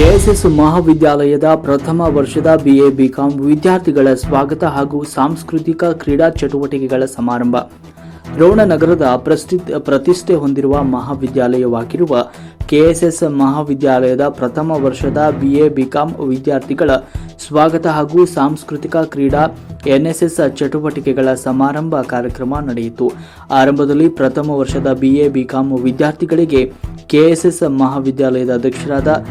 KSS ಮಹಾವಿದ್ಯಾಲಯದ ಪ್ರಥಮ ವರ್ಷದ ಬಿಎ ಬಿಕಾಂ ವಿದ್ಯಾರ್ಥಿಗಳ ಸ್ವಾಗತ ಹಾಗೂ ಸಾಂಸ್ಕೃತಿಕ ಕ್ರೀಡಾ ಚಟುವಟಿಕೆಗಳ ಸಮಾರಂಭ. ರೋಣ ನಗರದ ಪ್ರತಿಷ್ಠೆ ಹೊಂದಿರುವ ಮಹಾವಿದ್ಯಾಲಯವಾಗಿರುವ ಕೆಎಸ್ಎಸ್ ಮಹಾವಿದ್ಯಾಲಯದ ಪ್ರಥಮ ವರ್ಷದ ಬಿಎ ಬಿಕಾಂ ವಿದ್ಯಾರ್ಥಿಗಳ ಸ್ವಾಗತ ಹಾಗೂ ಸಾಂಸ್ಕೃತಿಕ ಕ್ರೀಡಾ ಎನ್ಎಸ್ಎಸ್ ಚಟುವಟಿಕೆಗಳ ಸಮಾರಂಭ ಕಾರ್ಯಕ್ರಮ ನಡೆಯಿತು. ಆರಂಭದಲ್ಲಿ ಪ್ರಥಮ ವರ್ಷದ ಬಿಎ ಬಿಕಾಂ ವಿದ್ಯಾರ್ಥಿಗಳಿಗೆ ಕೆಎಸ್ಎಸ್ ಮಹಾವಿದ್ಯಾಲಯದ ಅಧ್ಯಕ್ಷರಾದ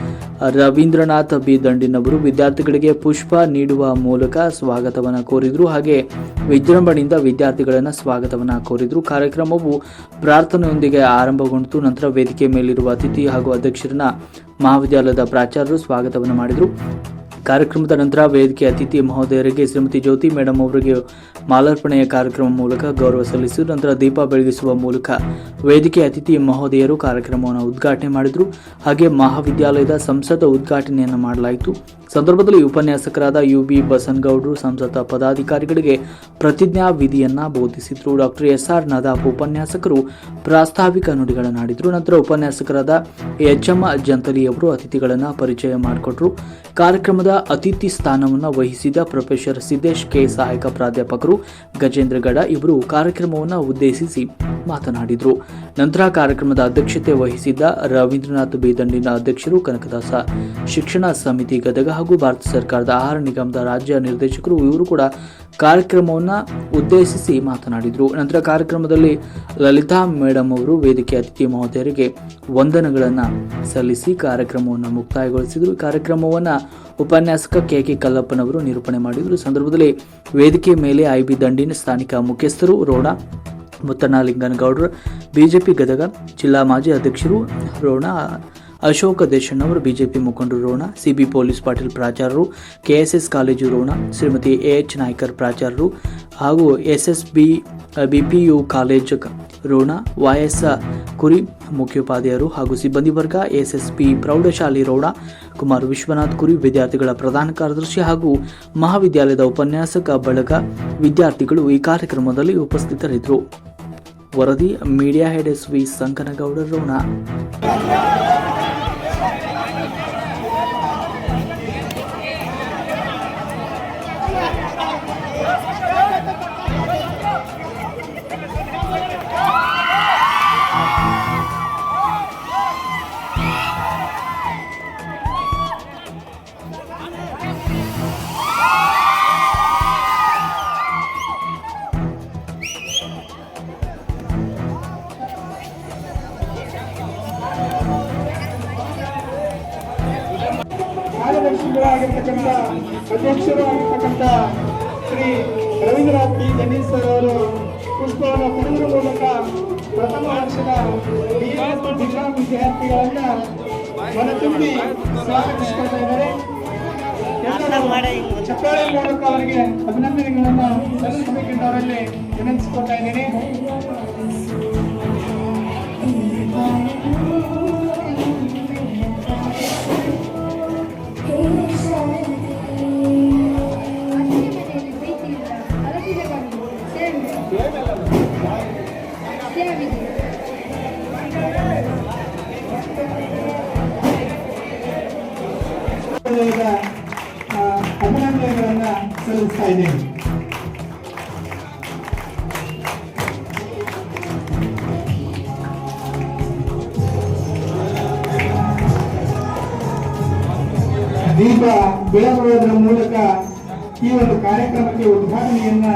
ರವೀಂದ್ರನಾಥ್ ಬಿ ದಂಡಿನವರು ವಿದ್ಯಾರ್ಥಿಗಳಿಗೆ ಪುಷ್ಪ ನೀಡುವ ಮೂಲಕ ಸ್ವಾಗತವನ್ನು ಕೋರಿದ್ರು. ಹಾಗೆ ವಿಜೃಂಭಣೆಯಿಂದ ವಿದ್ಯಾರ್ಥಿಗಳನ್ನು ಸ್ವಾಗತವನ್ನು ಕೋರಿದ್ರು. ಕಾರ್ಯಕ್ರಮವು ಪ್ರಾರ್ಥನೆಯೊಂದಿಗೆ ಆರಂಭಗೊಂಡಿತು. ನಂತರ ವೇದಿಕೆ ಮೇಲಿರುವ ಅತಿಥಿ ಹಾಗೂ ಅಧ್ಯಕ್ಷರನ್ನ ಮಹಾವಿದ್ಯಾಲಯದ ಪ್ರಾಚಾರ್ಯರು ಸ್ವಾಗತವನ್ನು ಮಾಡಿದರು. ಕಾರ್ಯಕ್ರಮದ ನಂತರ ವೇದಿಕೆ ಅತಿಥಿ ಮಹೋದಯರಿಗೆ ಶ್ರೀಮತಿ ಜ್ಯೋತಿ ಮೇಡಮ್ ಅವರಿಗೆ ಮಾಲಾರ್ಪಣೆಯ ಕಾರ್ಯಕ್ರಮ ಮೂಲಕ ಗೌರವ ಸಲ್ಲಿಸಿ, ನಂತರ ದೀಪ ಬೆಳಗಿಸುವ ಮೂಲಕ ವೇದಿಕೆ ಅತಿಥಿ ಮಹೋದಯರು ಕಾರ್ಯಕ್ರಮವನ್ನು ಉದ್ಘಾಟನೆ ಮಾಡಿದರು. ಹಾಗೆ ಮಹಾವಿದ್ಯಾಲಯದ ಸಂಸದ ಉದ್ಘಾಟನೆಯನ್ನು ಮಾಡಲಾಯಿತು. ಸಂದರ್ಭದಲ್ಲಿ ಉಪನ್ಯಾಸಕರಾದ ಯು ಬಿ ಬಸನಗೌಡರು, ಸಂಸದ ಪದಾಧಿಕಾರಿಗಳಿಗೆ ಪ್ರತಿಜ್ಞಾ ವಿಧಿಯನ್ನ ಬೋಧಿಸಿದರು. ಡಾಕ್ಟರ್ ಎಸ್ ಆರ್ ನದಾಫ್ ಉಪನ್ಯಾಸಕರು ಪ್ರಾಸ್ತಾವಿಕ ನುಡಿಗಳನ್ನಾಡಿದರು. ನಂತರ ಉಪನ್ಯಾಸಕರಾದ ಎಚ್ ಎಂ ಜಂತಲಿ ಅವರು ಅತಿಥಿಗಳನ್ನು ಪರಿಚಯ ಮಾಡಿಕೊಟ್ರು. ಕಾರ್ಯಕ್ರಮದ ಅತಿಥಿ ಸ್ಥಾನವನ್ನು ವಹಿಸಿದ ಪ್ರೊಫೆಸರ್ ಸಿದ್ದೇಶ್ ಕೆ. ಸಹಾಯಕ ಪ್ರಾಧ್ಯಾಪಕರು ಗಜೇಂದ್ರಗಡ ಇವರು ಕಾರ್ಯಕ್ರಮವನ್ನು ಉದ್ದೇಶಿಸಿ ಮಾತನಾಡಿದರು. ನಂತರ ಕಾರ್ಯಕ್ರಮದ ಅಧ್ಯಕ್ಷತೆ ವಹಿಸಿದ್ದ ರವೀಂದ್ರನಾಥ್ ಬೇದಂಡಿನ ಅಧ್ಯಕ್ಷರು ಕನಕದಾಸ. ಶಿಕ್ಷಣ ಸಮಿತಿ ಗದಗ ಹಾಗೂ ಭಾರತ ಸರ್ಕಾರದ ಆಹಾರ ನಿಗಮದ ರಾಜ್ಯ ನಿರ್ದೇಶಕರು ಇವರು ಕೂಡ ಕಾರ್ಯಕ್ರಮವನ್ನು ಉದ್ದೇಶಿಸಿ ಮಾತನಾಡಿದರು. ನಂತರ ಕಾರ್ಯಕ್ರಮದಲ್ಲಿ ಲಲಿತಾ ಮೇಡಮ್ ಅವರು ವೇದಿಕೆ ಅತಿಥಿ ಮಹೋದಯರಿಗೆ ವಂದನೆಗಳನ್ನು ಸಲ್ಲಿಸಿ ಕಾರ್ಯಕ್ರಮವನ್ನು ಮುಕ್ತಾಯಗೊಳಿಸಿದರು. ಕಾರ್ಯಕ್ರಮವನ್ನು ಉಪನ್ಯಾಸಕ ಕೆ ಕೆ ಕಲ್ಲಪ್ಪನವರು ನಿರೂಪಣೆ ಮಾಡಿದರು. ಸಂದರ್ಭದಲ್ಲಿ ವೇದಿಕೆ ಮೇಲೆ ಐ ಬಿ ದಂಡಿನ ಸ್ಥಾನಿಕ ಮುಖ್ಯಸ್ಥರು ರೋಣ ಮುತ್ತನಲಿಂಗನಗೌಡರು ಬಿಜೆಪಿ ಗದಗ ಜಿಲ್ಲಾ ಮಾಜಿ ಅಧ್ಯಕ್ಷರು ರೋಣ, ಅಶೋಕ ದೇಶಣ್ಣವರು, ಬಿಜೆಪಿ ಮುಖಂಡರು Rona, C B Police Patil ಪ್ರಾಚಾರ್ಯರು, K S S college Ron, Shrimati A H Naikar ಪ್ರಾಚಾರ್ಯರು ಹಾಗೂ S S B B P U college Ron voice Kuri ಮುಖ್ಯೋಪಾಧ್ಯಾಯರು ಹಾಗೂ ಸಿಬ್ಬಂದಿ ವರ್ಗ ಎಸ್ಎಸ್ಪಿ ಪ್ರೌಢಶಾಲಿ ರೋಣ, ಕುಮಾರ್ ವಿಶ್ವನಾಥ್ ಕುರಿ ವಿದ್ಯಾರ್ಥಿಗಳ ಪ್ರಧಾನ ಕಾರ್ಯದರ್ಶಿ ಹಾಗೂ ಮಹಾವಿದ್ಯಾಲಯದ ಉಪನ್ಯಾಸಕ ಬಳಗ ವಿದ್ಯಾರ್ಥಿಗಳು ಈ ಕಾರ್ಯಕ್ರಮದಲ್ಲಿ ಉಪಸ್ಥಿತರಿದ್ದರು. ವರದಿ media head S V Sankanagouda Ron. ಅಧ್ಯಕ್ಷರು ಆಗಿರ್ತಕ್ಕಂಥ ಶ್ರೀ ರವೀಂದ್ರನಾಥ್ ಬಿ ಗಣೇಶ್ ಸರ್ ಅವರು ಪುಷ್ಪವನ್ನು ಕೊಡುವುದರ ಮೂಲಕ ಪ್ರಥಮ ವರ್ಷದ ಬಿಎಸ್ ಬಿಕಾಂ ವಿದ್ಯಾರ್ಥಿಗಳನ್ನ ಮನತುಂಬಿ ಸ್ವಾಗತಿಸಿಕೊಳ್ತಾ ಇದ್ದಾರೆ. ಚಪ್ಪಾಳೆ ಮೂಲಕ ಅವರಿಗೆ ಅಭಿನಂದನೆಗಳನ್ನು ಸಲ್ಲಿಸಬೇಕೆಂದು ಅವರಲ್ಲಿ ವಿನಂತಿಸಿಕೊಳ್ತಾ ಇದ್ದೀನಿ. ಅಭಿನಂದನೆಗಳನ್ನ ಸಲ್ಲಿಸ್ತಾ ಇದ್ದೇನೆ ದೀಪ ಬೆಳಗುವುದರ ಮೂಲಕ ಈ ಒಂದು ಕಾರ್ಯಕ್ರಮಕ್ಕೆ ಉದ್ಘಾಟನೆಯನ್ನ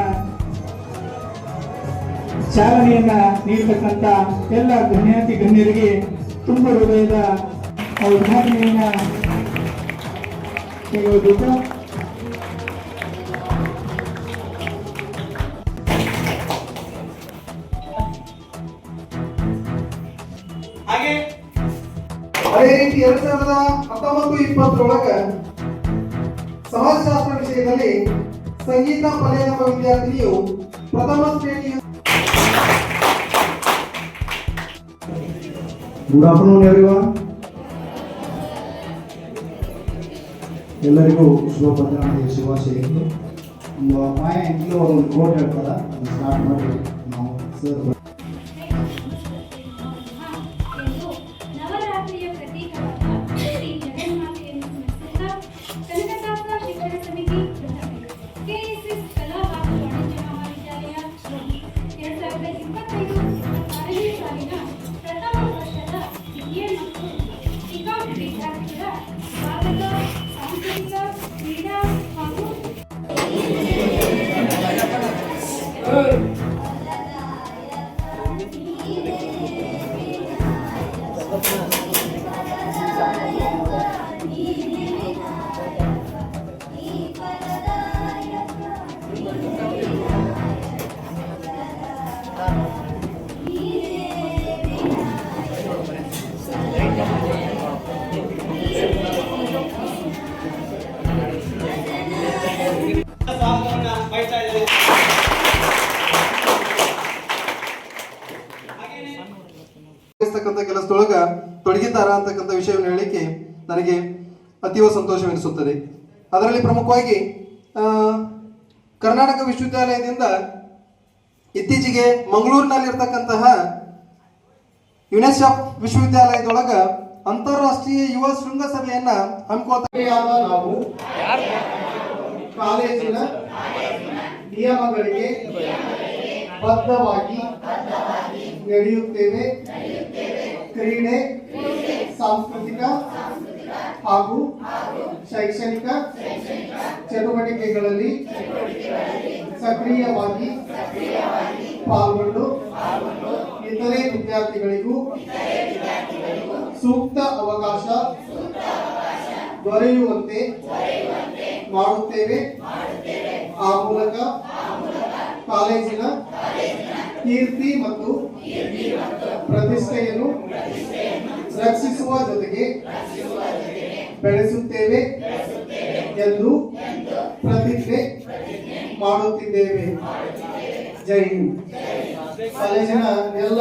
ಚಾಲನೆಯನ್ನ ನೀಡತಕ್ಕಂತ ಎಲ್ಲ ಗಣ್ಯಾತಿ ಗಣ್ಯರಿಗೆ ತುಂಬ ಹೃದಯದ ಉದ್ಘಾಟನೆಯನ್ನ ತೆಗೆದುಬಿಟ್ಟು. ಹಾಗೆ ಅದೇ ರೀತಿ ಎರಡ್ ಸಾವಿರದ ಹತ್ತೊಂಬತ್ತು ಇಪ್ಪತ್ತರೊಳಗ ಸಮಾಜಶಾಸ್ತ್ರ ವಿಷಯದಲ್ಲಿ ಸಂಗೀತ ಪದವಿ ವಿದ್ಯಾರ್ಥಿನಿಯು ಪ್ರಥಮ ಶ್ರೇಣಿಯ ಗುಡ್ ಆಫ್ಟರ್ನೂನ್ ಎವ್ರಿವನ್ ಎಲ್ಲರಿಗೂ ಶುಭ ಪತ್ರಾಂತಿ ಶುಭಾಶಯಗಳು ಒಂದು ಅಪಾಯ ಒಂದು ಕೋಟ್ ಹೇಳ್ತಾರ ಸ್ಟಾರ್ಟ್ ಮಾಡಿ ನಾವು ಸರ್ ಅತೀವ ಸಂತೋಷವೆನಿಸುತ್ತದೆ. ಅದರಲ್ಲಿ ಪ್ರಮುಖವಾಗಿ ಕರ್ನಾಟಕ ವಿಶ್ವವಿದ್ಯಾಲಯದಿಂದ ಇತ್ತೀಚೆಗೆ ಮಂಗಳೂರಿನಲ್ಲಿರ್ತಕ್ಕಂತಹ ಯುನೆಸ್ಎಫ್ ವಿಶ್ವವಿದ್ಯಾಲಯದೊಳಗ ಅಂತಾರಾಷ್ಟ್ರೀಯ ಯುವ ಶೃಂಗಸಭೆಯನ್ನ ಹಮ್ಮಿಕೊಳ್ತೇವೆ ನಾವು ಕಾಲೇಜಿನ ನಿಯಮಗಳಿಗೆ ಬದ್ಧವಾಗಿ ನಡೆಯುತ್ತೇವೆ. ಕ್ರೀಡೆ ಸಾಂಸ್ಕೃತಿಕ ಹಾಗೂ ಶೈಕ್ಷಣಿಕ ಚಟುವಟಿಕೆಗಳಲ್ಲಿ ಸಕ್ರಿಯವಾಗಿ ಪಾಲ್ಗೊಂಡು ಇತರೆ ವಿದ್ಯಾರ್ಥಿಗಳಿಗೂ ಸೂಕ್ತ ಅವಕಾಶ ದೊರೆಯುವಂತೆ ಮಾಡುತ್ತೇವೆ. ಆ ಮೂಲಕ ಕಾಲೇಜಿನ ಕೀರ್ತಿ ಮತ್ತು ಪ್ರತಿಷ್ಠೆಯನ್ನು ರಕ್ಷಿಸುವ ಜೊತೆಗೆ ಬೆಳೆಸುತ್ತೇವೆ. ಎಂದು ಪ್ರತಿಜ್ಞೆ ಮಾಡುತ್ತಿದ್ದೇವೆ. ಜೈ ಹಿಂದ್. ಕಾಲೇಜಿನ ಎಲ್ಲ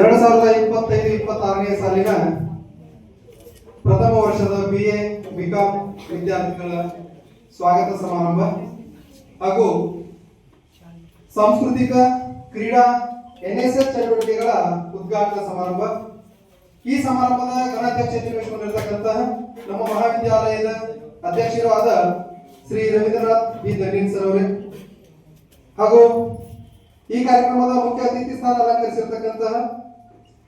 ಎರಡ್ ಸಾವಿರದ ಇಪ್ಪತ್ತೈದು, ಇಪ್ಪತ್ತಾರನೇ ಸಾಲಿನ ಪ್ರಥಮ ವರ್ಷದ ಬಿ ಎ ಬಿಕಾಂ ವಿದ್ಯಾರ್ಥಿಗಳ ಸ್ವಾಗತ ಸಮಾರಂಭ ಹಾಗೂ ಸಾಂಸ್ಕೃತಿಕ ಕ್ರೀಡಾ ಎನ್ಎಸ್ಎಸ್ ಚಟುವಟಿಕೆಗಳ ಉದ್ಘಾಟನಾ ಸಮಾರಂಭ. ಈ ಸಮಾರಂಭದ ಗಣಾಧ್ಯಕ್ಷತೆ ನಮ್ಮ ಮಹಾವಿದ್ಯಾಲಯದ ಅಧ್ಯಕ್ಷರು ಆದ ಶ್ರೀ ರವೀಂದ್ರನಾಥ್ ಬಿ ದಂಡೀನ್ ಸರ್ ಅವರೇ. ಹಾಗೂ ಈ ಕಾರ್ಯಕ್ರಮದ ಮುಖ್ಯ ಅತಿಥಿ ಸ್ಥಾನ ಅಲಂಕರಿಸಿರ್ತಕ್ಕಂತಹ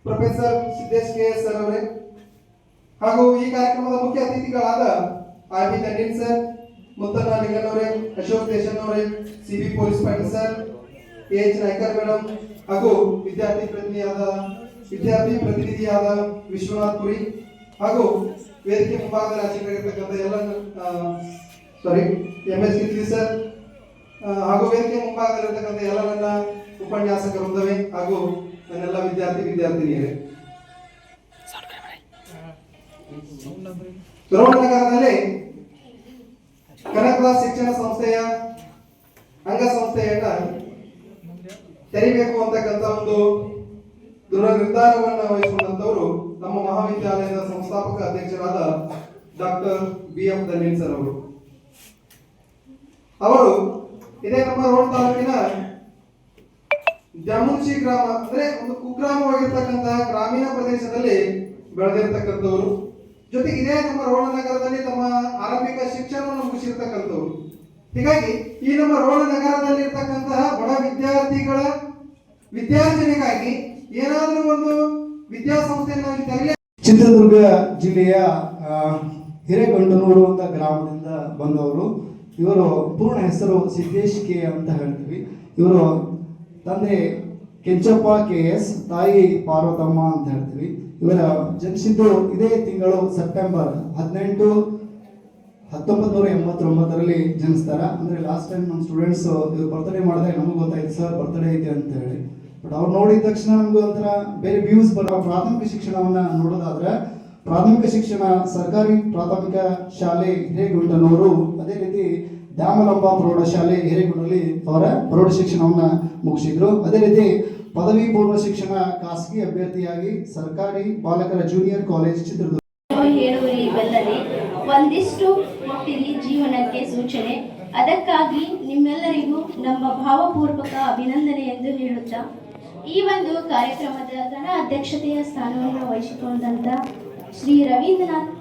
professor Siddesh K S sir ಅವರೇ. ಹಾಗೂ ಈ ಕಾರ್ಯಕ್ರಮದ ಮುಖ್ಯ ಅತಿಥಿಗಳಾದ R B Dandin sir, Muttanna Nigan ಅವರೇ, ಅಶೋಕ್ ದೇಶನ್ ಅವರೇ, C B Police Patil sir A H Naikar madam ಹಾಗೂ ವಿದ್ಯಾರ್ಥಿ ಪ್ರತಿನಿಧಿಯಾದ ವಿದ್ಯಾರ್ಥಿ ಪ್ರತಿನಿಧಿಯಾದ ವಿಶ್ವನಾಥ್ ಪುರಿ ಹಾಗೂ ವೇದಿಕೆ ಮುಂಭಾಗದಲ್ಲಿ ಆಚರಿರ್ತಕ್ಕಂಥ ಎಲ್ಲ ಸಾರಿ ಎಂ ಎಸ್ ಸರ್ ಹಾಗೂ ವೇದಿಕೆ ಮುಂಭಾಗದಲ್ಲಿರ್ತಕ್ಕಂಥ ಎಲ್ಲ ನನ್ನ ಉಪನ್ಯಾಸಕ ಹಾಗೂ ನನ್ನೆಲ್ಲ ವಿದ್ಯಾರ್ಥಿ ವಿದ್ಯಾರ್ಥಿನಿಯರೇ. ನಗರದಲ್ಲಿ ಕನಕದ ಶಿಕ್ಷಣ ಸಂಸ್ಥೆಯ ಅಂಗಸಂಸ್ಥೆಯನ್ನ ತೆರಿಬೇಕು ಅಂತಕ್ಕಂಥ ಒಂದು ದೃಢ ನಿರ್ಧಾರವನ್ನು ವಹಿಸಿಕೊಂಡಂತವರು ನಮ್ಮ ಮಹಾವಿದ್ಯಾಲಯದ ಸಂಸ್ಥಾಪಕ ಅಧ್ಯಕ್ಷರಾದ doctor B M Daleel sir ಅವರು. ಅವರು ಇದೇ ನಮ್ಮ ರೋಡ್ ತಾಲೂಕಿನ ಜಮುನ್ಸಿ ಗ್ರಾಮ, ಅಂದ್ರೆ ಒಂದು ಕುಗ್ರಾಮವಾಗಿರ್ತಕ್ಕಂತಹ ಗ್ರಾಮೀಣ ಪ್ರದೇಶದಲ್ಲಿ ಬೆಳೆದಿರ್ತಕ್ಕಂಥವ್ರು. ಜೊತೆಗೆ ಇದೇ ನಮ್ಮ ರೋಣ ನಗರದಲ್ಲಿ ತಮ್ಮ ಆರಂಭಿಕ ಶಿಕ್ಷಣವನ್ನು ಮುಗಿಸಿರ್ತಕ್ಕಂಥವ್ರು. ಹೀಗಾಗಿ ಈ ನಮ್ಮ ರೋಣ ನಗರದಲ್ಲಿ ಇರ್ತಕ್ಕಂತಹ ಬಡ ವಿದ್ಯಾರ್ಥಿಗಳ ವಿದ್ಯಾರ್ಜನೆಗಾಗಿ ಏನಾದರೂ ಒಂದು ವಿದ್ಯಾಸಂಸ್ಥೆಯನ್ನು ಇಲ್ಲಿ ತೆರೆಯಲಿ ಚಿತ್ರದುರ್ಗ ಜಿಲ್ಲೆಯ ಹಿರೇಕಂಡನೂರು ಅಂತ ಗ್ರಾಮದಿಂದ ಬಂದವರು. ಇವರು ಪೂರ್ಣ ಹೆಸರು ಸಿದ್ದೇಶ್ ಕೆ ಅಂತ ಹೇಳ್ತೀವಿ. ಇವರು ತಂದೆ ಕೆಂಚಪ್ಪ ಕೆ ಎಸ್, ತಾಯಿ ಪಾರ್ವತಮ್ಮ ಅಂತ ಹೇಳ್ತೀವಿ. ಇವರ ಜನಿಸಿದ್ದು ಇದೇ ತಿಂಗಳು ಸೆಪ್ಟೆಂಬರ್ ಹದಿನೆಂಟು ಹತ್ತೊಂಬತ್ತು ನೂರ ಎಂಬತ್ತೊಂಬತ್ತರಲ್ಲಿ ಜನಿಸ್ತಾರೆ. ಅಂದರೆ ಲಾಸ್ಟ್ ಟೈಮ್ ನಮ್ಮ ಸ್ಟೂಡೆಂಟ್ಸ್ ಇವ್ರು ಬರ್ತಡೇ ಮಾಡಿದಾಗ ನಮಗೆ ಗೊತ್ತಾಯ್ತು ಸರ್ ಬರ್ತಡೇ ಐತೆ ಅಂತ ಹೇಳಿ ಬಟ್ ಅವ್ರು ನೋಡಿದ ತಕ್ಷಣ ನಮ್ಗೆ ಒಂಥರ ಬೇರೆ ವ್ಯೂಸ್ ಬರೋ ಪ್ರಾಥಮಿಕ ಶಿಕ್ಷಣವನ್ನ ನೋಡೋದಾದ್ರೆ, ಪ್ರಾಥಮಿಕ ಶಿಕ್ಷಣ ಸರ್ಕಾರಿ ಪ್ರಾಥಮಿಕ ಶಾಲೆ ಹಿರೇಗುಂಟನವರು, ಅದೇ ರೀತಿ ದ್ಯಾಮಲಂಬ ಪ್ರೌಢಶಾಲೆ ಹಿರೇಗುಂಡಲ್ಲಿ ಅವರ ಪ್ರೌಢ ಶಿಕ್ಷಣವನ್ನ ಮುಗಿಸಿದ್ರು. ಅದೇ ರೀತಿ ಪದವಿ ಪೂರ್ವ ಶಿಕ್ಷಣ ಖಾಸಗಿ ಅಭ್ಯರ್ಥಿಯಾಗಿ ಸರ್ಕಾರಿ ಬಾಲಕರ ಜೂನಿಯರ್ ಕಾಲೇಜ್ ಚಿತ್ರದುರ್ಗ. ಒಂದಿಷ್ಟು ಹುಟ್ಟಿರಿ ಜೀವನಕ್ಕೆ ಸೂಚನೆ. ಅದಕ್ಕಾಗಿ ನಿಮ್ಮೆಲ್ಲರಿಗೂ ನಮ್ಮ ಭಾವಪೂರ್ವಕ ಅಭಿನಂದನೆ ಎಂದು ಹೇಳುತ್ತಾ ಈ ಒಂದು ಕಾರ್ಯಕ್ರಮದ ಅಧ್ಯಕ್ಷತೆಯ ಸ್ಥಾನವನ್ನು ವಹಿಸಿಕೊಂಡಂತ ಶ್ರೀ ರವೀಂದ್ರನಾಥ್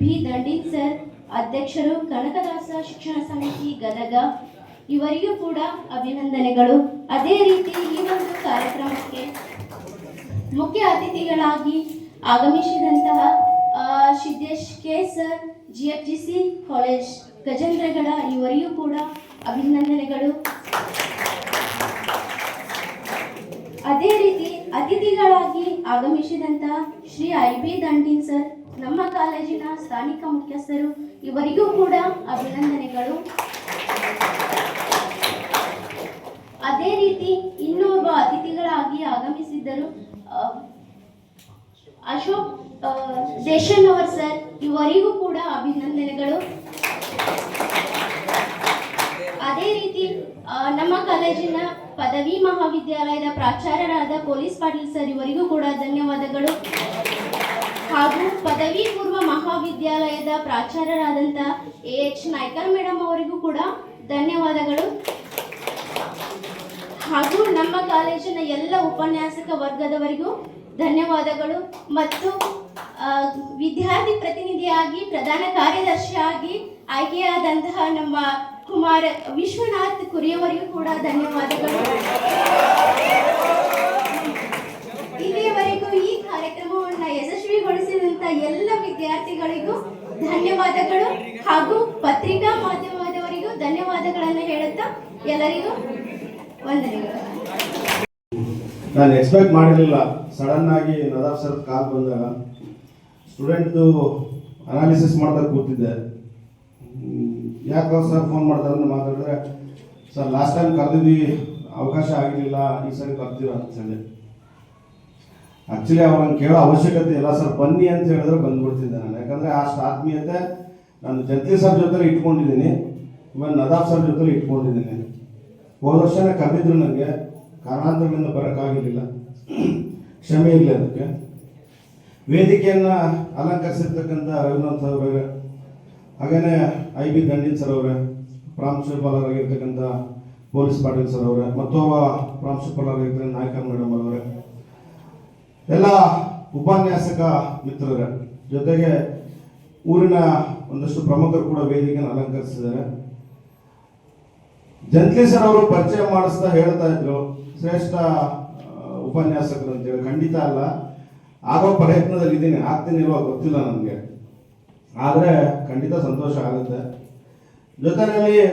ಬಿ. ದಂಡಿನ್ ಸರ್, ಅಧ್ಯಕ್ಷರು ಕನಕದಾಸ ಶಿಕ್ಷಣ ಸಮಿತಿ ಗದಗ. ಇವರಿಗೂ ಕೂಡ ಅಭಿನಂದನೆಗಳು. ಅದೇ ರೀತಿ ಈ ಒಂದು ಕಾರ್ಯಕ್ರಮಕ್ಕೆ ಮುಖ್ಯ ಅತಿಥಿಗಳಾಗಿ ಆಗಮಿಸಿದಂತಹ Siddesh K. Sir G F G C college Gajendragad, ಇವರಿಗೂ ಕೂಡ ಅಭಿನಂದನೆಗಳು. ಅದೇ ರೀತಿ ಅತಿಥಿಗಳಾಗಿ ಆಗಮಿಸಿದಂತ Shri I B Dandin sir, ನಮ್ಮ ಕಾಲೇಜಿನ ಸ್ಥಾನಿಕ ಮುಖ್ಯಸ್ಥರು, ಇವರಿಗೂ ಕೂಡ ಅಭಿನಂದನೆಗಳು. ಅದೇ ರೀತಿ ಇನ್ನೊಬ್ಬ ಅತಿಥಿಗಳಾಗಿ ಆಗಮಿಸಿದ್ದರು ಅಶೋಕ್ ದೇಶನ್ ಅವರ್ ಸರ್, ಇವರಿಗೂ ಕೂಡ ಅಭಿನಂದನೆಗಳು. ಅದೇ ರೀತಿ ನಮ್ಮ ಕಾಲೇಜಿನ ಪದವಿ ಮಹಾವಿದ್ಯಾಲಯದ ಪ್ರಾಚಾರ್ಯರಾದ ಪೊಲೀಸ್ ಪಾಟೀಲ್ ಸರ್, ಇವರಿಗೂ ಕೂಡ ಧನ್ಯವಾದಗಳು. ಹಾಗೂ ಪದವಿ ಪೂರ್ವ ಮಹಾವಿದ್ಯಾಲಯದ ಪ್ರಾಚಾರ್ಯರಾದಂಥ ಎ ಎಚ್ ನಾಯ್ಕರ್ ಮೇಡಮ್ ಅವರಿಗೂ ಕೂಡ ಧನ್ಯವಾದಗಳು. ಹಾಗೂ ನಮ್ಮ ಕಾಲೇಜಿನ ಎಲ್ಲ ಉಪನ್ಯಾಸಕ ವರ್ಗದವರಿಗೂ ಧನ್ಯವಾದಗಳು. ಮತ್ತು ವಿದ್ಯಾರ್ಥಿ ಪ್ರತಿನಿಧಿಯಾಗಿ, ಪ್ರಧಾನ ಕಾರ್ಯದರ್ಶಿಯಾಗಿ ಆಯ್ಕೆಯಾದಂತಹ ನಮ್ಮ ಕುಮಾರ್, ವಿಶ್ವನಾಥ್ ಕುರಿಯವರಿಗೂ ಕೂಡ ಧನ್ಯವಾದಗಳು. ಇಲ್ಲಿಯವರೆಗೂ ಈ ಕಾರ್ಯಕ್ರಮವನ್ನ ಯಶಸ್ವಿಗೊಳಿಸಿದಂತ ಎಲ್ಲ ವಿದ್ಯಾರ್ಥಿಗಳಿಗೂ ಧನ್ಯವಾದಗಳು ಹಾಗೂ ಪತ್ರಿಕಾ ಮಾಧ್ಯಮದವರಿಗೂ ಧನ್ಯವಾದಗಳನ್ನು ಹೇಳುತ್ತಾ ಎಲ್ಲರಿಗೂ ವಂದನೆಗಳು. ನಾನು ಎಕ್ಸ್ಪೆಕ್ಟ್ ಮಾಡಿರಲಿಲ್ಲ. ಸಡನ್ ಆಗಿ ನದಾಫ್ ಸರ್ ಕಾಲ್ ಬಂದಾಗ. ಸ್ಟೂಡೆಂಟ್ದು ಅನಾಲಿಸಿಸ್ ಮಾಡ್ತಾ ಕೂತಿದ್ದೆ. ಯಾಕೆ ಸರ್ ಫೋನ್ ಮಾಡ್ತಾರೆ ಮಾತಾಡಿದ್ರೆ, ಸರ್ ಲಾಸ್ಟ್ ಟೈಮ್ ಕರೆದಿದ್ವಿ, ಅವಕಾಶ ಆಗಿರಲಿಲ್ಲ, ಈ ಸರಿ ಅಂತ ಹೇಳಿ. ಆ್ಯಕ್ಚುಲಿ ಅವ್ರನ್ನ ಕೇಳೋ ಅವಶ್ಯಕತೆ ಇಲ್ಲ, ಸರ್, ಬನ್ನಿ ಅಂತ ಹೇಳಿದ್ರೆ ಬಂದ್ಬಿಡ್ತಿದ್ದೆ ನಾನು. ಯಾಕಂದರೆ ಅಷ್ಟು ಆತ್ಮೀಯತೆ ನಾನು ಜಂತ್ಲಿ ಸರ್ ಜೊತೆ ಇಟ್ಕೊಂಡಿದ್ದೀನಿ. ಇವನ್ ನದಾಬ್ ಸರ್ ಜೊತೆ ಇಟ್ಕೊಂಡಿದ್ದೀನಿ. ಹೋದ ವರ್ಷನೇ ಕರೆದಿದ್ರು ನನಗೆ ಕಾರಣಾಂತರಗಳಿಂದ ಬರೋಕ್ಕಾಗಿರಲಿಲ್ಲ ಕ್ಷಮೆ ಇರಲಿ ಅದಕ್ಕೆ. ವೇದಿಕೆಯನ್ನು ಅಲಂಕರಿಸಿರ್ತಕ್ಕಂಥ ರವೀಂದ್ರನಾಥ್ ಅವರೇ ಹಾಗೇನೆ ಐ ಬಿ ದಂಡಿನ್ ಸರ್ ಅವರೇ ಪ್ರಾಂಶುಪಾಲರಾಗಿರ್ತಕ್ಕಂಥ ಪೊಲೀಸ್ ಪಾಟೀಲ್ ಸರ್ ಅವರೇ ಮತ್ತೊಬ್ಬ ಪ್ರಾಂಶುಪಾಲರಾಗಿರ್ತಕ್ಕಂಥ ನಾಯಕ ಮೇಡಮ್ ಅವರೇ, ಎಲ್ಲ ಉಪನ್ಯಾಸಕ ಮಿತ್ರರೇ, ಜೊತೆಗೆ ಊರಿನ ಒಂದಷ್ಟು ಪ್ರಮುಖರು ಕೂಡ ವೇದಿಕೆಯನ್ನು ಅಲಂಕರಿಸಿದ್ದಾರೆ. ಜಂತ್ಲಿ ಸರ್ ಅವರು ಪರಿಚಯ ಮಾಡಿಸ್ತಾ ಹೇಳ್ತಾ ಇದ್ರು, ಶ್ರೇಷ್ಠ ಉಪನ್ಯಾಸಕರು ಅಂತೇಳಿ. ಖಂಡಿತ ಅಲ್ಲ, ಆಗೋ ಪ್ರಯತ್ನದಲ್ಲಿ ಇದ್ದೀನಿ ಆಗ್ತೀನಿ ಇಲ್ವಾ ಗೊತ್ತಿಲ್ಲ ನನಗೆ. ಆದರೆ ಖಂಡಿತ ಸಂತೋಷ ಆಗುತ್ತೆ. ಜೊತೆಯಲ್ಲಿ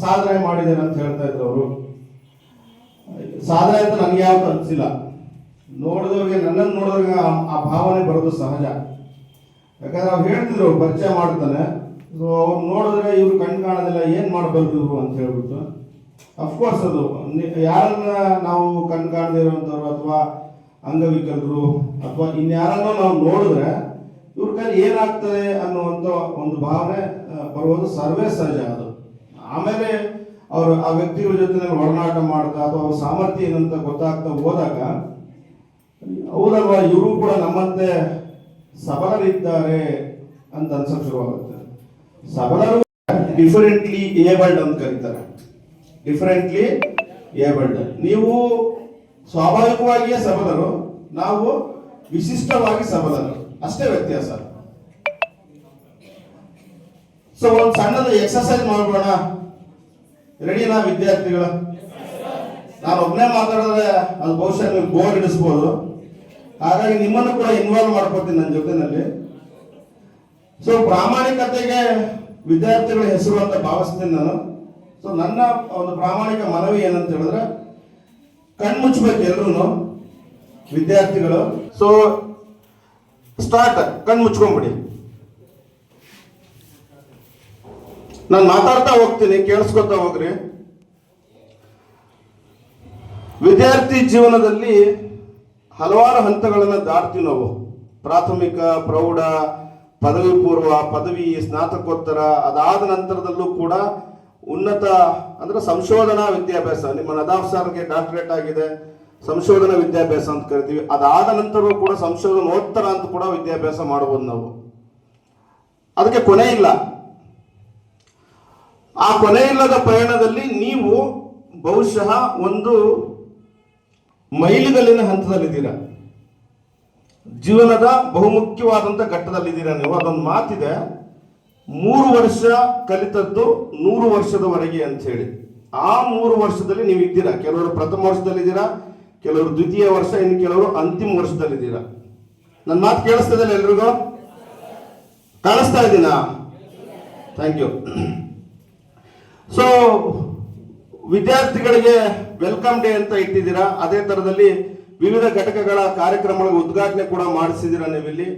ಸಾಧನೆ ಮಾಡಿದ್ದಾರೆ ಅಂತ ಹೇಳ್ತಾ ಇದ್ರು ಅವರು. ಸಾಧನೆ ಅಂತ ನನಗೆ ಯಾವ ಅನಿಸಿಲ್ಲ. ನೋಡಿದವ್ರಿಗೆ, ನನ್ನನ್ನು ನೋಡಿದವ್ರಿಗೆ ಆ- ಭಾವನೆ ಬರೋದು ಸಹಜ. ಯಾಕಂದ್ರೆ ಅವ್ರು ಹೇಳ್ತಿದ್ರು ಪರಿಚಯ ಮಾಡ್ತಾನೆ. ಸೊ ಅವ್ರು ನೋಡಿದ್ರೆ ಇವ್ರು ಕಣ್ಣು ಕಾಣೋದಿಲ್ಲ, ಏನು ಮಾಡಬಾರ್ದು ಇವರು ಅಂತ ಹೇಳ್ಬಿಟ್ಟು. ಅಫ್ಕೋರ್ಸ್ ಅದು. ಯಾರನ್ನ ನಾವು ಕಣ್ ಕಾಣದೇ ಇರುವಂಥವ್ರು ಅಥವಾ ಅಂಗವಿಕಲರು ಅಥವಾ ಇನ್ಯಾರನ್ನೋ ನಾವು ನೋಡಿದ್ರೆ ಇವ್ರ ಕೈಲಿ ಏನಾಗ್ತದೆ ಅನ್ನುವಂಥ ಒಂದು ಭಾವನೆ ಬರುವುದು ಸರ್ವೇ ಸಹಜ ಅದು. ಆಮೇಲೆ ಅವರು ಆ ವ್ಯಕ್ತಿಗಳ ಜೊತೆ ಒಡನಾಟ ಮಾಡ್ತಾ ಅಥವಾ ಅವ್ರ ಸಾಮರ್ಥ್ಯ ಏನಂತ ಗೊತ್ತಾಗ್ತಾ ಹೋದಾಗ, ಹೌದಲ್ವಾ, ಇವರು ಕೂಡ ನಮ್ಮಂತೆ ಸಬಲರಿದ್ದಾರೆ ಅಂತ ಅನ್ಸಕ್ ಶುರುವಾಗುತ್ತೆ. ಸಬಲರು ಡಿಫರೆಂಟ್ಲಿ ಏಬಲ್ಡ್ ಅಂತ ಕರೀತಾರೆ. ಡಿಫರೆಂಟ್ಲಿ ಏಬಲ್ಡ್ ನೀವು ಸ್ವಾಭಾವಿಕವಾಗಿಯೇ ಸಬಲರು, ನಾವು ವಿಶಿಷ್ಟವಾಗಿ ಸಬಲರು. ಅಷ್ಟೇ ವ್ಯತ್ಯಾಸ. ಸೊ ಒಂದು ಸಣ್ಣದ ಎಕ್ಸರ್ಸೈಸ್ ಮಾಡ್ಬೋಣ ರೆಡಿನಾ ವಿದ್ಯಾರ್ಥಿಗಳು? ನಾನು ಒಬ್ಬನೇ ಮಾತಾಡಿದ್ರೆ ಅದು ಬಹುಶಃ ನೀವು ಬೋರ್ ಇಡಿಸ್ಬೋದು ಹಾಗಾಗಿ ನಿಮ್ಮನ್ನು ಕೂಡ ಇನ್ವಾಲ್ವ್ ಮಾಡ್ಕೊತೀನಿ ನನ್ನ ಜೊತೆನಲ್ಲಿ. ಸೊ ಪ್ರಾಮಾಣಿಕತೆಗೆ ವಿದ್ಯಾರ್ಥಿಗಳ ಹೆಸರು ಅಂತ ಭಾವಿಸ್ತೀನಿ ನಾನು. ಸೊ ನನ್ನ ಒಂದು ಪ್ರಾಮಾಣಿಕ ಮನವಿ ಏನಂತ ಹೇಳಿದ್ರೆ ಕಣ್ಮುಚ್ಚಬೇಕು ಎಲ್ರು ವಿದ್ಯಾರ್ಥಿಗಳು. ಸೊ ಸ್ಟಾರ್ಟ್, ಕಣ್ಣು ಮುಚ್ಕೊಂಡ್ಬಿಡಿ. ನಾನು ಮಾತಾಡ್ತಾ ಹೋಗ್ತೀನಿ, ಕೇಳಿಸ್ಕೊತಾ ಹೋಗ್ರಿ. ವಿದ್ಯಾರ್ಥಿ ಜೀವನದಲ್ಲಿ ಹಲವಾರು ಹಂತಗಳನ್ನು ದಾಟ್ತೀವಿ ನಾವು. ಪ್ರಾಥಮಿಕ, ಪ್ರೌಢ, ಪದವಿ ಪೂರ್ವ, ಪದವಿ, ಸ್ನಾತಕೋತ್ತರ, ಅದಾದ ನಂತರದಲ್ಲೂ ಕೂಡ ಉನ್ನತ ಅಂದ್ರೆ ಸಂಶೋಧನಾ ವಿದ್ಯಾಭ್ಯಾಸ. ನಿಮ್ಮ ನದಾಫ್ ಸರ್ಗೆ ಡಾಕ್ಟರೇಟ್ ಆಗಿದೆ. ಸಂಶೋಧನಾ ವಿದ್ಯಾಭ್ಯಾಸ ಅಂತ ಕರಿತೀವಿ. ಅದಾದ ನಂತರವೂ ಕೂಡ ಸಂಶೋಧನೋತ್ತರ ಅಂತ ಕೂಡ ವಿದ್ಯಾಭ್ಯಾಸ ಮಾಡಬಹುದು ನಾವು. ಅದಕ್ಕೆ ಕೊನೆ ಇಲ್ಲ. ಆ ಕೊನೆ ಇಲ್ಲದ ಪಯಣದಲ್ಲಿ ನೀವು ಬಹುಶಃ ಒಂದು ಮೈಲಿಗಲ್ಲಿನ ಹಂತದಲ್ಲಿದ್ದೀರ. ಜೀವನದ ಬಹುಮುಖ್ಯವಾದಂಥ ಘಟ್ಟದಲ್ಲಿದ್ದೀರ ನೀವು. ಅದೊಂದು ಮಾತಿದೆ. ಮೂರು ವರ್ಷ ಕಲಿತದ್ದು ನೂರು ವರ್ಷದವರೆಗೆ ಅಂತ ಹೇಳಿ. ಆ ಮೂರು ವರ್ಷದಲ್ಲಿ ನೀವು ಇದ್ದೀರಾ? ಕೆಲವರು ಪ್ರಥಮ ವರ್ಷದಲ್ಲಿದ್ದೀರಾ? ಕೆಲವರು ದ್ವಿತೀಯ ವರ್ಷ, ಇನ್ನು ಕೆಲವರು ಅಂತಿಮ ವರ್ಷದಲ್ಲಿದ್ದೀರಾ? ನನ್ನ ಮಾತು ಕೇಳಿಸ್ತದಲ್ಲ ಎಲ್ರಿಗೂ? ಕಾಣಿಸ್ತಾ ಇದ್ದೀನಾ ಥ್ಯಾಂಕ್ ಯು ಸೊ ವಿದ್ಯಾರ್ಥಿಗಳಿಗೆ ವೆಲ್ಕಮ್ ಡೇ ಅಂತ ಇಟ್ಟಿದ್ದೀರಾ? ಅದೇ ತರದಲ್ಲಿ ವಿವಿಧ ಘಟಕಗಳ ಕಾರ್ಯಕ್ರಮಗಳ ಉದ್ಘಾಟನೆ ಕೂಡ ಮಾಡಿಸಿದ್ದೀರಾ ನೀವಿಲ್ಲಿ.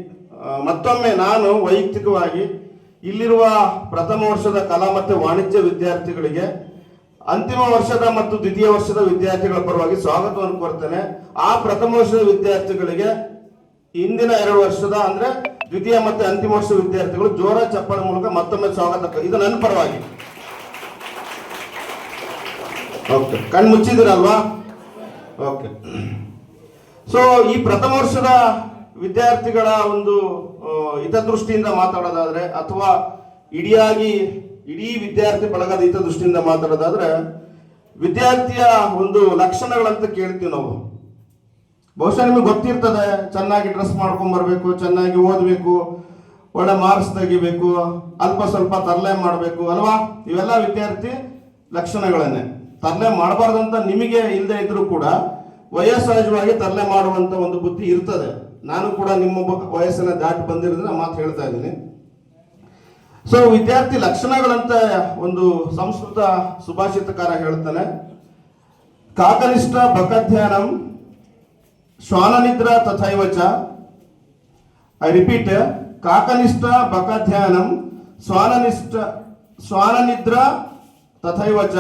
ಮತ್ತೊಮ್ಮೆ ನಾನು ವೈಯಕ್ತಿಕವಾಗಿ ಇಲ್ಲಿರುವ ಪ್ರಥಮ ವರ್ಷದ ಕಲಾ ಮತ್ತು ವಾಣಿಜ್ಯ ವಿದ್ಯಾರ್ಥಿಗಳಿಗೆ ಅಂತಿಮ ವರ್ಷದ ಮತ್ತು ದ್ವಿತೀಯ ವರ್ಷದ ವಿದ್ಯಾರ್ಥಿಗಳ ಪರವಾಗಿ ಸ್ವಾಗತವನ್ನು ಕೊಡ್ತೇನೆ ಆ ಪ್ರಥಮ ವರ್ಷದ ವಿದ್ಯಾರ್ಥಿಗಳಿಗೆ ಇಂದಿನ ಎರಡು ವರ್ಷದ ಅಂದ್ರೆ ದ್ವಿತೀಯ ಮತ್ತು ಅಂತಿಮ ವರ್ಷದ ವಿದ್ಯಾರ್ಥಿಗಳು ಜೋರ ಚಪ್ಪಳ ಮೂಲಕ ಮತ್ತೊಮ್ಮೆ ಸ್ವಾಗತ ಇದು ನನ್ನ ಪರವಾಗಿ. ಓಕೆ ಕಣ್ಣು ಮುಚ್ಚಿದಿರಲ್ವಾ ಓಕೆ. ಸೊ ಈ ಪ್ರಥಮ ವರ್ಷದ ವಿದ್ಯಾರ್ಥಿಗಳ ಒಂದು ಹಿತದೃಷ್ಟಿಯಿಂದ ಮಾತಾಡೋದಾದ್ರೆ ಅಥವಾ ಇಡಿಯಾಗಿ ಇಡೀ ವಿದ್ಯಾರ್ಥಿ ಬಳಗದ ಹಿತದೃಷ್ಟಿಯಿಂದ ಮಾತಾಡೋದಾದ್ರೆ, ವಿದ್ಯಾರ್ಥಿಯ ಒಂದು ಲಕ್ಷಣಗಳಂತ ಕೇಳ್ತೀವಿ ನಾವು. ಬಹುಶಃ ನಿಮಗೆ ಗೊತ್ತಿರ್ತದೆ, ಚೆನ್ನಾಗಿ ಡ್ರೆಸ್ ಮಾಡ್ಕೊಂಡ್ ಬರ್ಬೇಕು ಚೆನ್ನಾಗಿ ಓದಬೇಕು, ಒಳ್ಳೆ ಮಾರ್ಕ್ಸ್ ತೆಗಿಬೇಕು, ಅಲ್ಪ ಸ್ವಲ್ಪ ತರಲೆ ಮಾಡಬೇಕು, ಅಲ್ವಾ? ಇವೆಲ್ಲ ವಿದ್ಯಾರ್ಥಿ ಲಕ್ಷಣಗಳನ್ನೇ. ತರಲೆ ಮಾಡಬಾರ್ದಂತ ನಿಮಗೆ ಇಲ್ಲದೆ ಇದ್ರೂ ಕೂಡ ವಯಸ್ಸಹಜವಾಗಿ ತರಲೆ ಮಾಡುವಂತ ಒಂದು ಬುದ್ಧಿ ಇರ್ತದೆ. ನಾನು ಕೂಡ ನಿಮ್ಮ ವಯಸ್ಸನ್ನ ದಾಟಿ ಬಂದಿರೋದ್ರಿಂದ ಮಾತು ಹೇಳ್ತಾ ಇದ್ದೀನಿ. ಸೊ ವಿದ್ಯಾರ್ಥಿ ಲಕ್ಷಣಗಳಂತ ಒಂದು ಸಂಸ್ಕೃತ ಸುಭಾಷಿತಕಾರ ಹೇಳ್ತಾನೆ. ಕಾಕನಿಷ್ಠ ಬಕಧ್ಯಾನಂ ಶ್ವಾನನಿದ್ರ ತಥೈವಚ. I repeat ಕಾಕನಿಷ್ಠ ಬಕಧ್ಯಾನಂ ಶ್ವಾನನಿಷ್ಠ, ಶ್ವಾನನಿದ್ರ ತಥೈವಚ.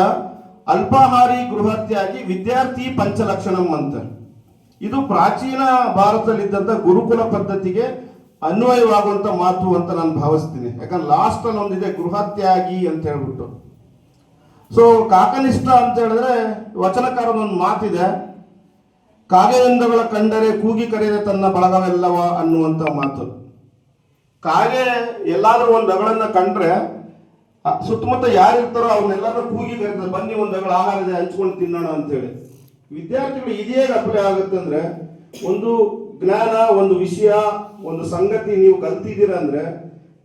ಅಲ್ಪಾಹಾರಿ ಗೃಹತ್ಯಾಗಿ ವಿದ್ಯಾರ್ಥಿ ಪಂಚಲಕ್ಷಣಂ ಅಂತ. ಇದು ಪ್ರಾಚೀನ ಭಾರತದಲ್ಲಿದ್ದಂಥ ಗುರುಕುಲ ಪದ್ಧತಿಗೆ ಅನ್ವಯವಾಗುವಂತ ಮಾತು ಅಂತ ನಾನು ಭಾವಿಸ್ತೀನಿ. ಯಾಕಂದ್ರೆ ಲಾಸ್ಟ್ ಅಲ್ಲಿ ಒಂದಿದೆ ಗೃಹತ್ಯಾಗಿ ಅಂತ ಹೇಳ್ಬಿಟ್ಟು. ಸೊ ಕಾಕನಿಷ್ಠ ಅಂತ ಹೇಳಿದ್ರೆ ವಚನಕಾರದೊಂದು ಮಾತಿದೆ. ಕಾಗೆಯೊಂದಗಳ ಕಂಡರೆ ಕೂಗಿ ಕರೆಯದೆ ತನ್ನ ಬಳಗವೆಲ್ಲವ ಅನ್ನುವಂತ ಮಾತು. ಕಾಗೆ ಎಲ್ಲಾದರೂ ಒಂದು ಅಗಳನ್ನ ಕಂಡ್ರೆ ಸುತ್ತಮುತ್ತ ಯಾರಿರ್ತಾರೋ ಅವ್ರನ್ನೆಲ್ಲರೂ ಕೂಗಿ ಕರೀತಾರೆ ಬನ್ನಿ ಒಂದು ಅಗಳ ಆಹಾರ ಇದೆ, ಹಂಚ್ಕೊಂಡು ತಿನ್ನೋಣ ಅಂತೇಳಿ ವಿದ್ಯಾರ್ಥಿಗಳು ಇದೇ ಅಪ್ಲೈ ಆಗುತ್ತೆ ಅಂದ್ರೆ, ಒಂದು ಜ್ಞಾನ, ಒಂದು ವಿಷಯ, ಒಂದು ಸಂಗತಿ ನೀವು ಕಲ್ತಿದ್ದೀರಾ ಅಂದ್ರೆ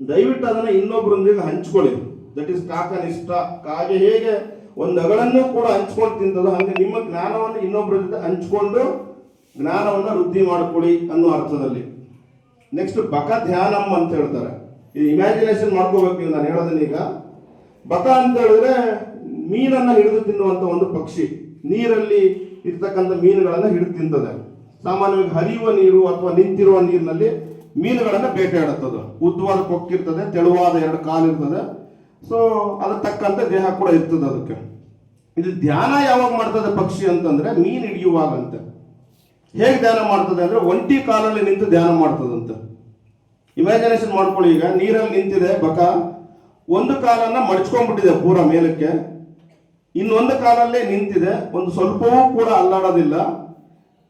ದಯವಿಟ್ಟು ಅದನ್ನ ಇನ್ನೊಬ್ಬರೊಂದಿಗೆ ಹಂಚ್ಕೊಳ್ಳಿ. ದಟ್ ಇಸ್ ಕಾಕನಿಷ್ಠ ಕಾಗೆ ಹೇಗೆ ಒಂದು ಅಗಳನ್ನು ಕೂಡ ಹಂಚ್ಕೊಂಡು ತಿಂತದೋ ಹಾಗೆ ನಿಮ್ಮ ಜ್ಞಾನವನ್ನು ಇನ್ನೊಬ್ಬರ ಜೊತೆ ಹಂಚ್ಕೊಂಡು ಜ್ಞಾನವನ್ನು ವೃದ್ಧಿ ಮಾಡ್ಕೊಳ್ಳಿ ಅನ್ನೋ ಅರ್ಥದಲ್ಲಿ. ನೆಕ್ಸ್ಟ್ ಬಕ ಧ್ಯಾನಂ ಅಂತ ಹೇಳ್ತಾರೆ. ಈ ಇಮ್ಯಾಜಿನೇಷನ್ ಮಾಡ್ಕೋಬೇಕು ನೀವು, ನಾನು ಹೇಳೋದನ್ನ ಈಗ. ಬಕ ಅಂತ ಹೇಳಿದ್ರೆ ಮೀನನ್ನ ಹಿಡಿದು ತಿನ್ನುವಂತ ಒಂದು ಪಕ್ಷಿ. ನೀರಲ್ಲಿ ಇರ್ತಕ್ಕಂಥ ಮೀನುಗಳನ್ನ ಹಿಡಿದು ತಿಂತದೆ. ಸಾಮಾನ್ಯವಾಗಿ ಹರಿಯುವ ನೀರು ಅಥವಾ ನಿಂತಿರುವ ನೀರಿನಲ್ಲಿ ಮೀನುಗಳನ್ನು ಬೇಟೆಯಾಡುತ್ತದೆ ಉದ್ದವಾದ ಕೊಕ್ಕಿರ್ತದೆ ತೆಳುವಾದ ಎರಡು ಕಾಲು ಇರ್ತದೆ. ಸೊ ಅದಕ್ಕೆ ತಕ್ಕಂತೆ ದೇಹ ಕೂಡ ಇರ್ತದೆ ಅದಕ್ಕೆ. ಇದು ಧ್ಯಾನ ಯಾವಾಗ ಮಾಡ್ತದೆ ಪಕ್ಷಿ ಅಂತಂದ್ರೆ ಮೀನು ಹಿಡಿಯುವಾಗಂತೆ. ಹೇಗೆ ಧ್ಯಾನ ಮಾಡ್ತದೆ ಅಂದ್ರೆ ಒಂಟಿ ಕಾಲಲ್ಲಿ ನಿಂತು ಧ್ಯಾನ ಮಾಡ್ತದಂತೆ. ಇಮ್ಯಾಜಿನೇಷನ್ ಮಾಡ್ಕೊಳ್ಳಿ ಈಗ, ನೀರಲ್ಲಿ ನಿಂತಿದೆ ಬಕ, ಒಂದು ಕಾಲನ್ನ ಮಡ್ಚ್ಕೊಂಡ್ಬಿಟ್ಟಿದೆ ಪೂರ ಮೇಲಕ್ಕೆ. ಇನ್ನೊಂದು ಕಾಲಲ್ಲೇ ನಿಂತಿದೆ, ಒಂದು ಸ್ವಲ್ಪವೂ ಕೂಡ ಅಲ್ಲಾಡೋದಿಲ್ಲ.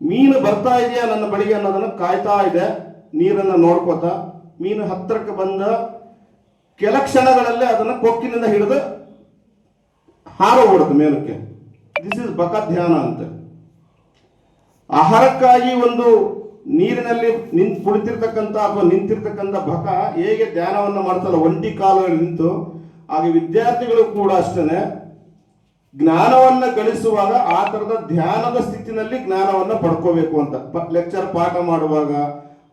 ಮೀನು ಬರ್ತಾ ಇದೆಯಾ ನನ್ನ ಬಳಿಗೆ ಅನ್ನೋದನ್ನ ಕಾಯ್ತಾ ಇದೆ. ನೀರನ್ನ ನೋಡ್ಕೋತ ಮೀನು ಹತ್ತಿರಕ್ಕೆ ಬಂದ ಕೆಲ ಕ್ಷಣಗಳಲ್ಲೇ ಅದನ್ನ ಕೊಕ್ಕಿನಿಂದ ಹಿಡಿದು ಹಾರೋಗ್ಬಿಡುತ್ತೆ ಮೇಲಕ್ಕೆ. ದಿಸ್ ಇಸ್ ಬಕ ಧ್ಯಾನ ಅಂತ ಆಹಾರಕ್ಕಾಗಿ ಒಂದು ನೀರಿನಲ್ಲಿ ನಿಂತು ಕುಳಿತಿರ್ತಕ್ಕಂಥ ಅಥವಾ ನಿಂತಿರ್ತಕ್ಕಂಥ ಬಕ ಹೇಗೆ ಧ್ಯಾನವನ್ನು ಮಾಡ್ತಾರೋ ಒಂಟಿ ಕಾಲುಗಳು ನಿಂತು, ಹಾಗೆ ವಿದ್ಯಾರ್ಥಿಗಳು ಕೂಡ ಅಷ್ಟೇ ಜ್ಞಾನವನ್ನ ಗಳಿಸುವಾಗ ಆ ತರದ ಧ್ಯಾನದ ಸ್ಥಿತಿನಲ್ಲಿ ಜ್ಞಾನವನ್ನ ಪಡ್ಕೋಬೇಕು ಅಂತ. ಲೆಕ್ಚರ್ ಪಾಠ ಮಾಡುವಾಗ,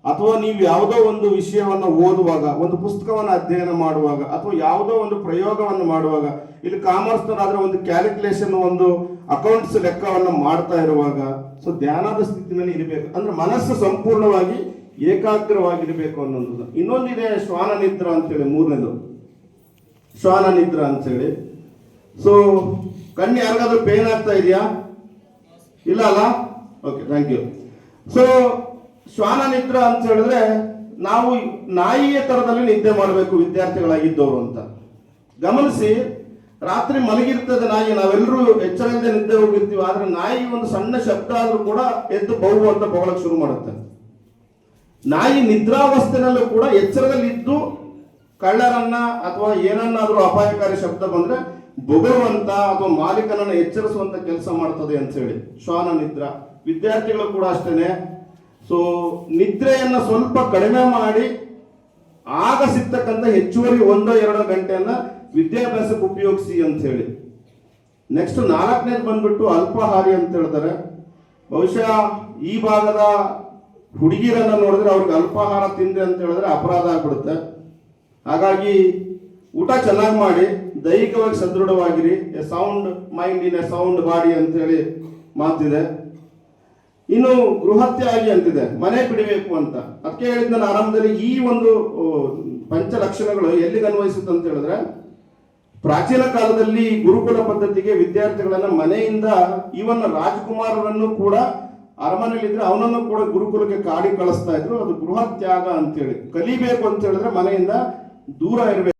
ಅಥವಾ ನೀವು ಯಾವುದೋ ಒಂದು ವಿಷಯವನ್ನು ಓದುವಾಗ, ಒಂದು ಪುಸ್ತಕವನ್ನು ಅಧ್ಯಯನ ಮಾಡುವಾಗ, ಅಥವಾ ಯಾವುದೋ ಒಂದು ಪ್ರಯೋಗವನ್ನು ಮಾಡುವಾಗ, ಇಲ್ಲಿ ಕಾಮರ್ಸ್ನವರಾದ್ರೆ ಒಂದು ಕ್ಯಾಲ್ಕುಲೇಷನ್ ಒಂದು ಅಕೌಂಟ್ಸ್ ಲೆಕ್ಕವನ್ನು ಮಾಡ್ತಾ ಇರುವಾಗ ಸೊ ಧ್ಯಾನದ ಸ್ಥಿತಿನಲ್ಲಿ ಇರಬೇಕು. ಅಂದ್ರೆ ಮನಸ್ಸು ಸಂಪೂರ್ಣವಾಗಿ ಏಕಾಗ್ರವಾಗಿರಬೇಕು ಅನ್ನೋದು ಇನ್ನೊಂದಿದೆ ಶ್ವಾನ ನಿದ್ರ ಅಂತೇಳಿ ಮೂರನೇದು. ಶ್ವಾನ ನಿದ್ರ ಅಂತೇಳಿ ಸೊ ಕಣ್ಣು ಯಾರಿಗಾದ್ರೂ ಪೇನ್ ಆಗ್ತಾ ಇದೆಯಾ? ಇಲ್ಲ ಅಲ್ಲ? ಓಕೆ ಥ್ಯಾಂಕ್ ಯು ಸೊ ಶ್ವಾನ ನಿದ್ರ ಅಂತ ಹೇಳಿದ್ರೆ ನಾವು ನಾಯಿಯ ತರದಲ್ಲಿ ನಿದ್ದೆ ಮಾಡಬೇಕು ವಿದ್ಯಾರ್ಥಿಗಳಾಗಿದ್ದವರು ಅಂತ. ಗಮನಿಸಿ, ರಾತ್ರಿ ಮಲಗಿರ್ತದೆ ನಾಯಿ, ನಾವೆಲ್ಲರೂ ಎಚ್ಚರದಿಂದ ನಿದ್ದೆ ಹೋಗಿರ್ತೀವಿ ಆದ್ರೆ ನಾಯಿ ಒಂದು ಸಣ್ಣ ಶಬ್ದ ಆದ್ರೂ ಕೂಡ ಎದ್ದು ಬಹು ಅಂತ ಬೊಗಳಕ್ಕೆ ಶುರು ಮಾಡುತ್ತೆ. ನಾಯಿ ನಿದ್ರಾವಸ್ಥೆನಲ್ಲೂ ಕೂಡ ಎಚ್ಚರದಲ್ಲಿ ಇದ್ದು ಕಳ್ಳರನ್ನ ಅಥವಾ ಏನನ್ನಾದ್ರೂ ಅಪಾಯಕಾರಿ ಶಬ್ದ ಬಂದ್ರೆ ಬೊಗಳುವಂತ ಅಥವಾ ಮಾಲೀಕನನ್ನು ಎಚ್ಚರಿಸುವಂತ ಕೆಲಸ ಮಾಡ್ತದೆ ಅಂತ ಹೇಳಿ. ಶ್ವಾನ ನಿದ್ರ. ವಿದ್ಯಾರ್ಥಿಗಳು ಕೂಡ ಅಷ್ಟೇನೆ. ಸೊ ನಿದ್ರೆಯನ್ನ ಸ್ವಲ್ಪ ಕಡಿಮೆ ಮಾಡಿ ಆಗ ಸಿಗ್ತಕ್ಕಂಥ ಹೆಚ್ಚುವರಿ ಒಂದು ಎರಡು ಗಂಟೆಯನ್ನ ವಿದ್ಯಾಭ್ಯಾಸಕ್ಕೆ ಉಪಯೋಗಿಸಿ ಅಂತ ಹೇಳಿ. ನೆಕ್ಸ್ಟ್ ನಾಲ್ಕನೇದು ಬಂದ್ಬಿಟ್ಟು ಅಲ್ಪಾಹಾರಿ ಅಂತ ಹೇಳ್ತಾರೆ. ಬಹುಶಃ ಈ ಭಾಗದ ಹುಡುಗಿರನ್ನ ನೋಡಿದ್ರೆ ಅವ್ರಿಗೆ ಅಲ್ಪಾಹಾರ ತಿಂದೆ ಅಂತ ಹೇಳಿದ್ರೆ ಅಪರಾಧ ಆಗ್ಬಿಡುತ್ತೆ. ಹಾಗಾಗಿ ಊಟ ಚೆನ್ನಾಗಿ ಮಾಡಿ, ದೈಹಿಕವಾಗಿ ಸದೃಢವಾಗಿರಿ, a sound mind in a sound body ಅಂತ ಹೇಳಿ ಮಾತಿದೆ. ಇನ್ನು ಗೃಹತ್ಯಾಗಿ ಅಂತಿದೆ, ಮನೆ ಬಿಡಬೇಕು ಅಂತ. ಅದಕ್ಕೆ ಹೇಳಿದ ನಾನು ಆರಂಭದಲ್ಲಿ ಈ ಒಂದು ಪಂಚ ಲಕ್ಷಣಗಳು ಎಲ್ಲಿಗೆ ಅನ್ವಯಿಸುತ್ತೆ ಅಂತ ಹೇಳಿದ್ರೆ, ಪ್ರಾಚೀನ ಕಾಲದಲ್ಲಿ ಗುರುಕುಲ ಪದ್ಧತಿಗೆ ವಿದ್ಯಾರ್ಥಿಗಳನ್ನ ಮನೆಯಿಂದ ಇವನ್ ರಾಜಕುಮಾರರನ್ನು ಕೂಡ ಅರಮನೆಯಲ್ಲಿದ್ರೆ ಅವನನ್ನು ಕೂಡ ಗುರುಕುಲಕ್ಕೆ ಕಾಡಿ ಕಳಿಸ್ತಾ ಇದ್ರು. ಅದು ಗೃಹ ತ್ಯಾಗ ಅಂತೇಳಿ ಕಲಿಬೇಕು ಅಂತ ಹೇಳಿದ್ರೆ ಮನೆಯಿಂದ ದೂರ ಇರಬೇಕು.